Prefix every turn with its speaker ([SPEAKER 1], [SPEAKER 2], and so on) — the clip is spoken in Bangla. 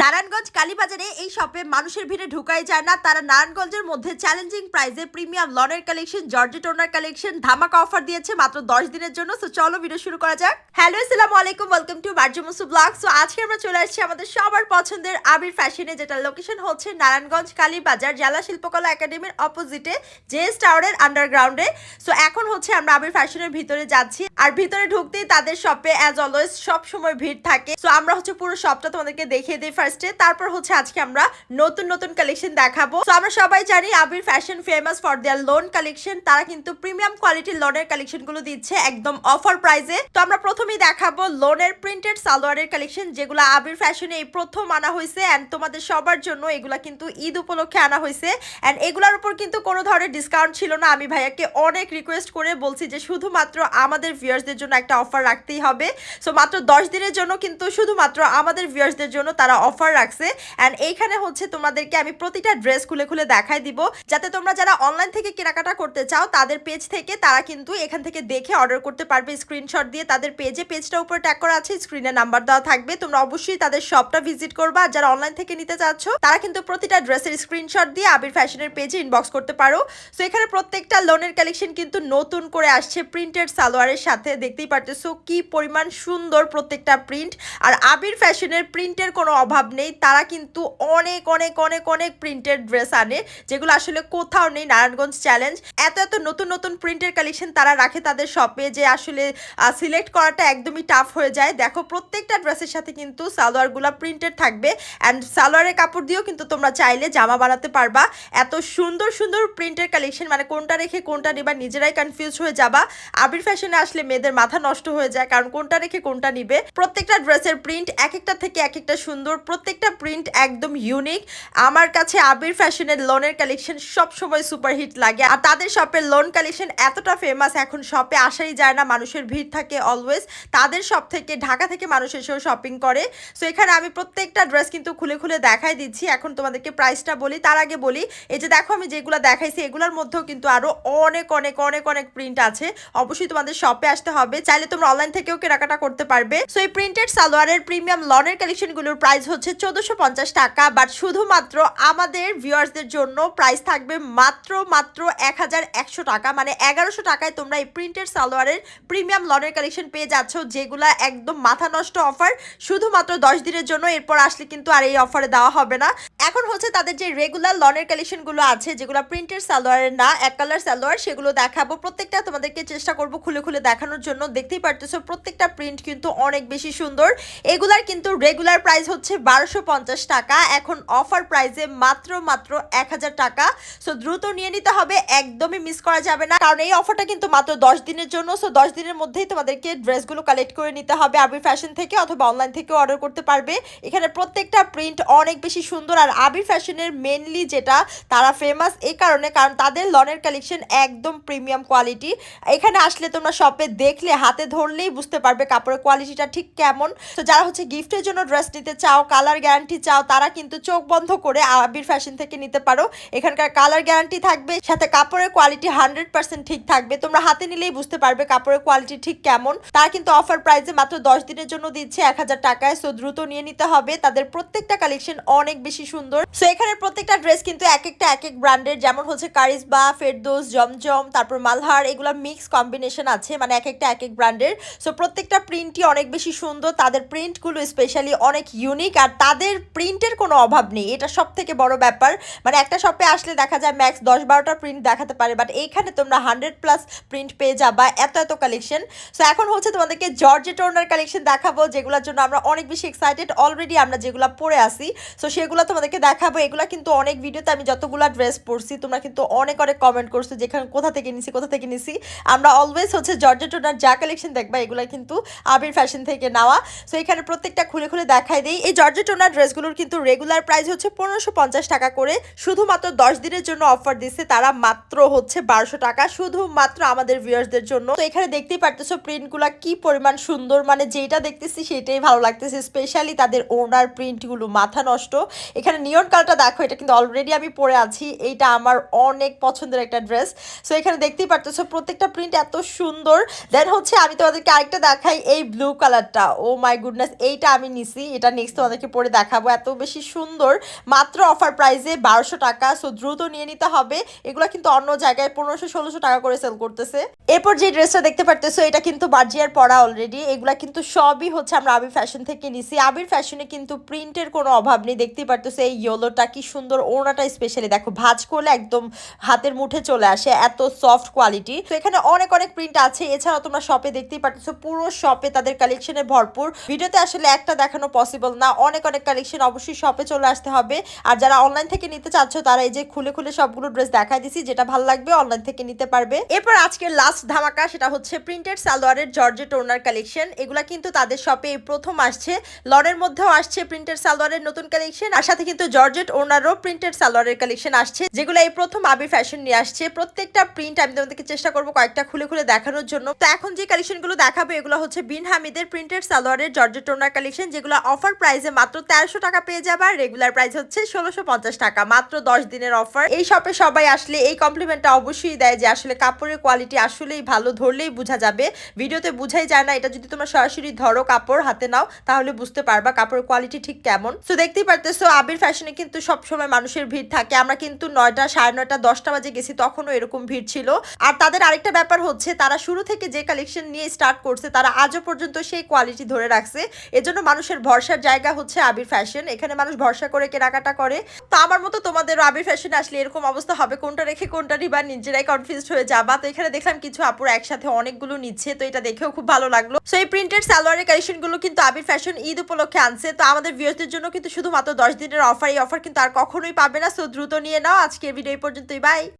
[SPEAKER 1] নারায়ণগঞ্জ কালীবাজারে এই শপে মানুষের ভিড়ে ঢুকাই যায় না। তারা নারায়ণগঞ্জের মধ্যে চ্যালেঞ্জিং প্রাইসে প্রিমিয়াম লনের কালেকশন জর্জেট টোনার কালেকশন ধামাকা অফার দিয়েছে মাত্র দশ দিনের জন্য। সো চলো ভিডিও শুরু করা যাক। হ্যালো আসসালামু আলাইকুম ওয়েলকাম টু বার্জমসু ব্লগ সো আজকে আমরা চলে আসছি আমাদের সবার পছন্দের আবির ফ্যাশনে যেটা লোকেশন হচ্ছে নারায়ণগঞ্জ কালীবাজার জেলা শিল্পকলা একাডেমির অপোজিটে জেএস টাওয়ারের আন্ডারগ্রাউন্ডে সো এখন হচ্ছে আমরা আবির ফ্যাশনের ভিতরে যাচ্ছি। আর ভিতরে ঢুকতেই তাদের শপে অ্যাজ অলওয়েজ সব সময় ভিড় থাকে। সো আমরা হচ্ছে পুরো শপটা তোমাদেরকে দেখিয়ে দিই। ফার্স্টে তারপর হচ্ছে আজকে আমরা নতুন নতুন কালেকশন দেখাবো। তো আমরা সবাই জানি Abir fashion famous for their lawn collection তারা কিন্তু প্রিমিয়াম কোয়ালিটির লোনের কালেকশনগুলো দিচ্ছে একদম অফার প্রাইসে তো আমরা প্রথমেই দেখাবো লোনের প্রিন্টেড সালোয়ারের কালেকশন যেগুলো আবির ফ্যাশনে এই প্রথম আনা হয়েছে এন্ড তোমাদের সবার জন্য এগুলা কিন্তু ঈদ উপলক্ষে আনা হয়েছে। এন্ড এগুলোর উপর কিন্তু কোনো ধরনের ডিসকাউন্ট ছিল না। আমি ভাইয়াকে অনেক রিকোয়েস্ট করে বলছি যে শুধুমাত্র আমাদের ভিউয়ার্সদের জন্য একটা অফার রাখতেই হবে। সো মাত্র দশ দিনের জন্য কিন্তু শুধুমাত্র আমাদের ভিউয়ার্সদের জন্য তারা অফার রাখছে। অ্যান্ড এইখানে হচ্ছে তোমাদেরকে আমি প্রতিটা ড্রেস খুলে খুলে দেখাই দিব। যাতে তোমরা যারা অনলাইন থেকে কেনাকাটা করতে চাও, তাদের পেজ থেকে তারা কিন্তু এখান থেকে দেখে অর্ডার করতে পারবে। স্ক্রিনশট দিয়ে তাদের পেজে পেজটা উপরে ট্যাগ করা আছে স্ক্রিনে নাম্বার দেওয়া থাকবে। তোমরা অবশ্যই তাদের শপটা ভিজিট করবা। আর যারা অনলাইন থেকে নিতে চাচ্ছ, তারা কিন্তু প্রতিটা ড্রেসের স্ক্রিনশট দিয়ে আবির ফ্যাশনের পেজে ইনবক্স করতে পারো। সো এখানে প্রত্যেকটা লোনের কালেকশন কিন্তু নতুন করে আসছে প্রিন্টেড সালোয়ারের সাথে, দেখতেই পারতেছো কি পরিমাণ সুন্দর প্রত্যেকটা প্রিন্ট আর আবির ফ্যাশনের প্রিন্টের কোনো অভাব নেই। তারা কিন্তু অনেক অনেক অনেক অনেক প্রিন্টেড ড্রেস আনে, যেগুলো আসলে কোথাও নেই, নারায়ণগঞ্জ চ্যালেঞ্জ এত এত নতুন নতুন প্রিন্টের কালেকশন তারা রাখে তাদের শপে যে আসলে সিলেক্ট করাটা একদমই টাফ হয়ে যায়। দেখো, প্রত্যেকটা ড্রেসের সাথে কিন্তু সালোয়ারগুলো প্রিন্টেড থাকবে। অ্যান্ড সালোয়ারের কাপড় দিয়েও কিন্তু তোমরা চাইলে জামা বানাতে পারবা। এত সুন্দর সুন্দর প্রিন্টের কালেকশন মানে কোনটা রেখে কোনটা নিবা, নিজেরাই কনফিউজ হয়ে যাবা। আবির ফ্যাশনে আসলে মেয়েদের মাথা নষ্ট হয়ে যায়, কারণ কোনটা রেখে কোনটা নিবে? প্রত্যেকটা ড্রেসের প্রিন্ট এক একটা থেকে এক একটা সুন্দর প্রত্যেকটা প্রিন্ট একদম ইউনিক আমার কাছে আবির ফ্যাশনের লোনের কালেকশন সবসময় সুপারহিট লাগে। আর তাদের শপের লোন কালেকশন এতটা ফেমাস এখন শপে আসাই যায় না, মানুষের ভিড় থাকে অলওয়েজ তাদের শপ থেকে, ঢাকা থেকে মানুষ এসেও শপিং করে। সো এখানে আমি প্রত্যেকটা ড্রেস কিন্তু খুলে খুলে দেখাই দিচ্ছি। এখন তোমাদেরকে প্রাইসটা বলি, তার আগে বলি, এই যে দেখো আমি যেগুলো দেখাইছি, এগুলোর মধ্যেও কিন্তু আরও অনেক অনেক অনেক অনেক প্রিন্ট আছে। অবশ্যই তোমাদের শপে আসতে হবে। চাইলে তোমরা অনলাইন থেকেও কেনাকাটা করতে পারবে। সো এই প্রিন্টেড সালোয়ারের প্রিমিয়াম লনের কালেকশনগুলোর প্রাইস হচ্ছে চোদ্দশো পঞ্চাশ টাকা বাট শুধুমাত্র আমাদের ভিউয়ার্সদের জন্য প্রাইস থাকবে মাত্র মাত্র এক হাজার একশো টাকা। মানে এগারোশো টাকায় তোমরা এই প্রিন্টেড সালোয়ারের প্রিমিয়াম লনের কালেকশন পেয়ে যাচ্ছ, যেগুলা একদম মাথা নষ্ট অফার শুধুমাত্র দশ দিনের জন্য। এরপর আসলে কিন্তু আর এই অফারে দেওয়া হবে না। এখন হচ্ছে তাদের যে রেগুলার লনের কালেকশনগুলো আছে, যেগুলো প্রিন্টের সালোয়ারের না, এক কালার সালোয়ার, সেগুলো দেখাবো। প্রত্যেকটা তোমাদেরকে চেষ্টা করব খুলে খুলে দেখানোর জন্য। দেখতেই পারতেছো, প্রত্যেকটা প্রিন্ট কিন্তু অনেক বেশি সুন্দর। এগুলার কিন্তু রেগুলার প্রাইস হচ্ছে বারোশো টাকা। এখন অফার প্রাইসে মাত্র মাত্র এক হাজার টাকা। সো দ্রুত নিয়ে নিতে হবে, একদমই মিস করা যাবে না। কারণ এই অফারটা কিন্তু মাত্র দশ দিনের জন্য। সো দশ দিনের মধ্যেই তোমাদেরকে ড্রেসগুলো কালেক্ট করে নিতে হবে। আবির ফ্যাশন থেকে অথবা অনলাইন থেকে অর্ডার করতে পারবে। এখানে প্রত্যেকটা প্রিন্ট অনেক বেশি সুন্দর আর আবির ফ্যাশনের মেনলি যেটা তারা ফেমাস এই কারণে কারণ তাদের লনের কালেকশন একদম প্রিমিয়াম কোয়ালিটি এখানে আসলে তোমরা শপে দেখলে, হাতে ধরলেই বুঝতে পারবে কাপড়ের কোয়ালিটিটা ঠিক কেমন। তো যারা হচ্ছে গিফটের জন্য ড্রেস নিতে চাও কালার গ্যারান্টি চাও, তারা কিন্তু চোখ বন্ধ করে আবির ফ্যাশন থেকে নিতে পারো। এখানকার কালার গ্যারান্টি থাকবে, সাথে কাপড়ের কোয়ালিটি হান্ড্রেড পার্সেন্ট ঠিক থাকবে। তোমরা হাতে নিলেই বুঝতে পারবে কাপড়ের কোয়ালিটি ঠিক কেমন। তারা কিন্তু অফার প্রাইসে মাত্র দশ দিনের জন্য দিচ্ছে, এক হাজার টাকায়। সো দ্রুত নিয়ে নিতে হবে। তাদের প্রত্যেকটা কালেকশন অনেক বেশি সুন্দর সো এখানে প্রত্যেকটা ড্রেস কিন্তু এক একটা এক এক ব্র্যান্ডের যেমন হচ্ছে কারিজবা ফেরদোস জমজম তারপর মালহার এগুলো মিক্স কম্বিনেশন আছে মানে এক একটা এক এক ব্র্যান্ডের সো প্রত্যেকটা প্রিন্টই অনেক বেশি সুন্দর, তাদের প্রিন্টগুলো স্পেশালি অনেক ইউনিক আর তাদের প্রিন্টের কোনো অভাব নেই, এটা সব থেকে বড় ব্যাপার। মানে একটা শপে আসলে দেখা যায় ম্যাক্স দশ বারোটা প্রিন্ট দেখাতে পারে বাট এইখানে তোমরা হান্ড্রেড প্লাস প্রিন্ট পেয়ে যাবা, এত এত কালেকশন সো এখন হচ্ছে তোমাদেরকে জর্জে টোনার কালেকশন দেখাবো, যেগুলোর জন্য আমরা অনেক বেশি এক্সাইটেড অলরেডি আমরা যেগুলো পরে আসি সো সেগুলো তোমাদেরকে দেখাবো, এগুলো কিন্তু অনেক ভিডিওতে আমি যতগুলো ড্রেস পরছি, তোমরা কিন্তু অনেক অনেক কমেন্ট করছ যেখানে কোথা থেকে নিছি, কোথা থেকে নিছি। আমরা অলওয়েজ হচ্ছে জর্জে টোনার যা কালেকশন দেখবা, এগুলো কিন্তু আবির ফ্যাশন থেকে নেওয়া। সো এখানে প্রত্যেকটা খুলে খুলে দেখাই দিই। এই জর্জে টোনার ড্রেসগুলোর কিন্তু রেগুলার প্রাইস হচ্ছে পনেরোশো টাকা করে। শুধুমাত্র দশ দিনের জন্য অফার দিচ্ছে তারা মাত্র হচ্ছে বারোশো টাকা, শুধুমাত্র আমাদের ভিউয়ার্সদের জন্য। তো, এখানে দেখতেই পারতেছো প্রিন্টগুলো কি পরিমাণ সুন্দর মানে যেটা দেখতেছি সেটাই ভালো লাগতেছে স্পেশালি তাদের ওনার প্রিন্টগুলো মাথা নষ্ট। এখানে নিয়ন কালারটা দেখো, এটা কিন্তু অলরেডি আমি পরে আছি। এইটা আমার অনেক পছন্দের একটা ড্রেস সো এখানে দেখতেই পারতেছো, প্রত্যেকটা প্রিন্ট এত সুন্দর। দেন হচ্ছে আমি তোমাদেরকে আরেকটা দেখাই, এই ব্লু কালারটা ও মাই গুডনেস এইটা আমি নিছি। এটা নেক্সট তোমাদেরকে পরে দেখাবো। এত বেশি সুন্দর। মাত্র অফার প্রাইসে বারোশো টাকা। সো দ্রুত নিয়ে নিতে হবে। এগুলো কিন্তু অন্য জায়গায় পনেরোশো, ষোলোশো টাকা করে সেল করতেছে। এরপর যে ড্রেসটা দেখতে পারতেছো, এটা কিন্তু বার্জিয়ার পরা অলরেডি এগুলা কিন্তু সবই হচ্ছে আমরা আবির ফ্যাশন থেকে নিছি। আবির ফ্যাশনে কিন্তু প্রিন্টের কোনো অভাব নেই। দেখতেই পারতেছো, এই ইয়েলোটা কি সুন্দর, ওড়নাটা স্পেশালি দেখো, ভাঁজ করলে একদম হাতের মুঠে চলে আসে, এত সফট কোয়ালিটি তো এখানে অনেক অনেক প্রিন্ট আছে। এছাড়াও তোমরা শপে দেখতেই পারতেছো, পুরো শপে তাদের কালেকশনে ভরপুর। ভিডিওতে আসলে একটা দেখানো পসিবল না। অনেক অনেক কালেকশন অবশ্যই শপে চলে আসতে হবে। আর যারা অনলাইন থেকে নিতে চাচ্ছ, তারা এই যে খুলে খুলে সবগুলো ড্রেস দেখাই দিছি, যেটা ভালো লাগবে অনলাইন থেকে নিতে পারবে। এরপর আজকের লাস্ট ধামাকা, সেটা হচ্ছে প্রিন্টেড সালোয়ারের জর্জেট ওনার কালেকশন এগুলা কিন্তু তাদের শপে প্রথম আসছে। লনের মধ্যেও আসছে প্রিন্টেড সালোয়ারের নতুন কালেকশন আর সাথে কিন্তু জর্জেট ওনারও প্রিন্টেড সালোয়ারের কালেকশন আসছে, যেগুলো এই প্রথম আবি ফ্যাশন নিয়ে আসছে। প্রত্যেকটা প্রিন্ট আমি তোমাদেরকে চেষ্টা করব কয়েকটা খুলে খুলে দেখানোর জন্য। তো এখন যে কালেকশনগুলো দেখাবো, এগুলো হচ্ছে বিন হামিদের প্রিন্টেড সালোয়ারের জর্জেট ওনার কালেকশন, যেগুলো অফার প্রাইসে মাত্র তেরোশো টাকা পেয়ে যাবে আর রেগুলার প্রাইস হচ্ছে ষোলোশো পঞ্চাশ টাকা, মাত্র দশ দিনের অফার। এই শপে সবাই আসলে এই কমপ্লিমেন্টটা অবশ্যই দেয় যে আসলে কাপড়ের কোয়ালিটি আসলেই ভালো, ধরলেই বোঝা যাবে। ভিডিওতে বোঝাই যায় না, এটা যদি তোমরা সরাসরি ধরো কাপড় হাতে নাও, তাহলে বুঝতে পারবা কাপড়ের কোয়ালিটি ঠিক কেমন। তো দেখতেই পারতেছো, আবির ফ্যাশনে কিন্তু সবসময় মানুষের ভিড় থাকে। আমরা কিন্তু নয়টা, সাড়ে নয়টা, দশটা বাজে গেছি, তখনও এরকম ভিড় ছিল। আর তাদের আরেকটা ব্যাপার হচ্ছে, তারা শুরু থেকে যে কালেকশন নিয়ে স্টার্ট করছে, তারা আজও পর্যন্ত সেই কোয়ালিটি ধরে রাখছে। এজন্য মানুষের ভরসার জায়গা হচ্ছে আবির ফ্যাশন এখানে মানুষ ভরসা করে, কেনাকাটা করে। তো আমার মতো তোমাদের আবির ফ্যাশনে আসলে এরকম অবস্থা হবে, কোনটা রেখে কোনটা নিবা নিজেরাই কনফিউজ হয়ে যাবা। তো এখানে দেখলাম কিছু আপুর একসাথে অনেকগুলো নিচ্ছে, তো এটা দেখেও খুব ভালো লাগল। সো এই প্রিন্টেড সালোয়ারের কালেকশনগুলো কিন্তু আবির ফ্যাশন ঈদ উপলক্ষে আনছে। তো আমাদের ভিউয়ারদের জন্য কিন্তু শুধুমাত্র দশ দিনের অফার এই অফার কিন্তু আর কখনোই পাবে না। সো দ্রুত নিয়ে নাও। আজকের ভিডিও এই পর্যন্তই। বাই